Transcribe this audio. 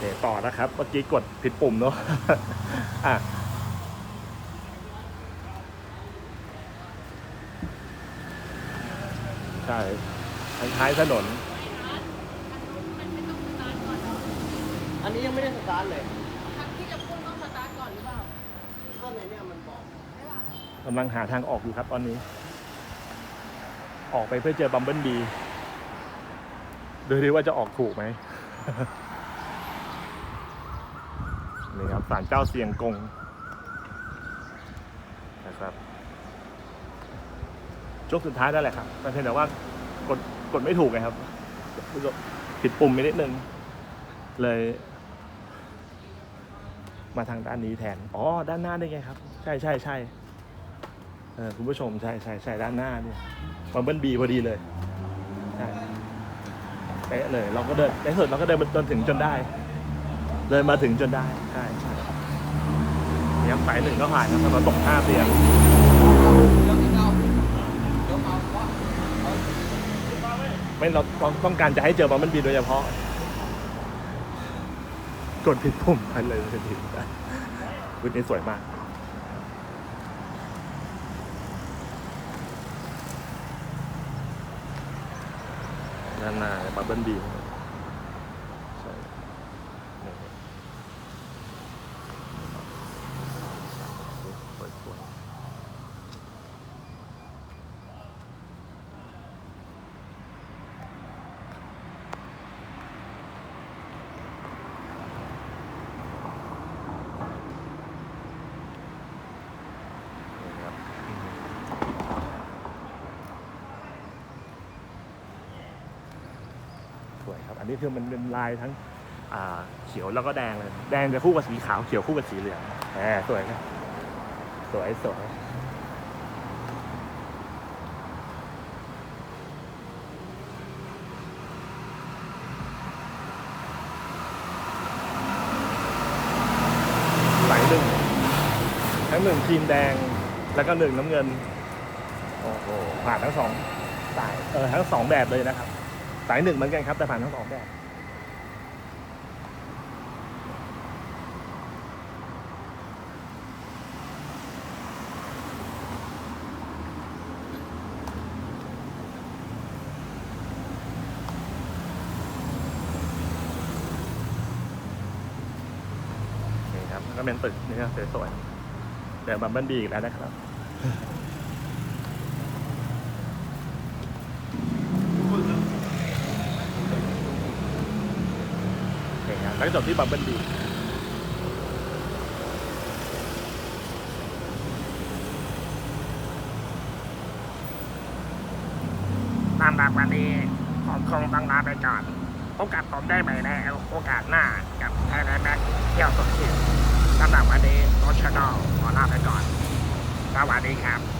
เดี๋ยวต่อนะครับ เมื่อกี้กดผิดปุ่มเนาะอะใช่ท้ายๆถนน อันนี้ยังไม่ได้สตาร์ทเลยทางที่จะพุ่งต้องสตาร์ทก่อนหรือเปล่าข้างในเนี่ยมันบอกกำลังหาทางออกอยู่ครับตอนนี้ ออกไปเพื่อเจอบัมเบิลบีดูดิว่าจะออกถูกไหม นี่ครับศาลเจ้าเสียงกงนะครับช่วงสุดท้ายนั่นแหละครับมันเพียงแต่ว่ากดกดไม่ถูกไงครับ ผิดปุ่มไปนิดนึง เลย มาทางด้านนี้แทน อ๋อ ด้านหน้าได้ไงครับ ใช่ใช่ใช่เออคุณผู้ชมใช่ใช่ใช่ด้านหน้าเนี่ยบัมเบิลบีพอดีเลยใช่เป๊ะเลย เราก็เดินในสุดเราก็เดินจนถึงจนได้ เดินมาถึงจนได้ ใช่ใช่เนี่ยสายหนึ่งก็ผ่านครับมาตกห้าเตียงไม่เราต้องต้องการจะให้เจอบัมเบิลบีโดยเฉพาะ กดผิดปุ่มไปเลยทันทีคุณนี้สวยมากด้านหน้าบับเบิ้ลบีใช่นี่สวยๆนี่ครับส วยครับ อันนี้คือมันเป็นลายทั้งเขียวแล้วก็แดงเลย แดงจะคู่กับสีขาวเขียวคู่กับสีเหลืองแหมสวยนะสวยสวยสายหนึ่งทั้งหนึ่งทีมแดงแล้วก็หนึ่งน้ำเงิน โอ้โหผ่านทั้งสองสายเออทั้งสองแบบเลยนะครับ สายหนึ่งเหมือนกันครับ แต่ผ่านทั้งสองแบบนี่ครับก็เป็นตึกนี่ครับสวยๆแต่บัมเบิลบีอีกแล้วนะครับ โอเคครับ แล้วจบที่บัมเบิลบีตามหลักวันนี้ผมคงต้องลาไปก่อนพบกับผมได้ใหม่ในโอกาสหน้ากับไทยแลนด์แบ็คเที่ยวสุดขีดสำหรับวันนี้โอชโนขอลาไปก่อนสวัสดีครับ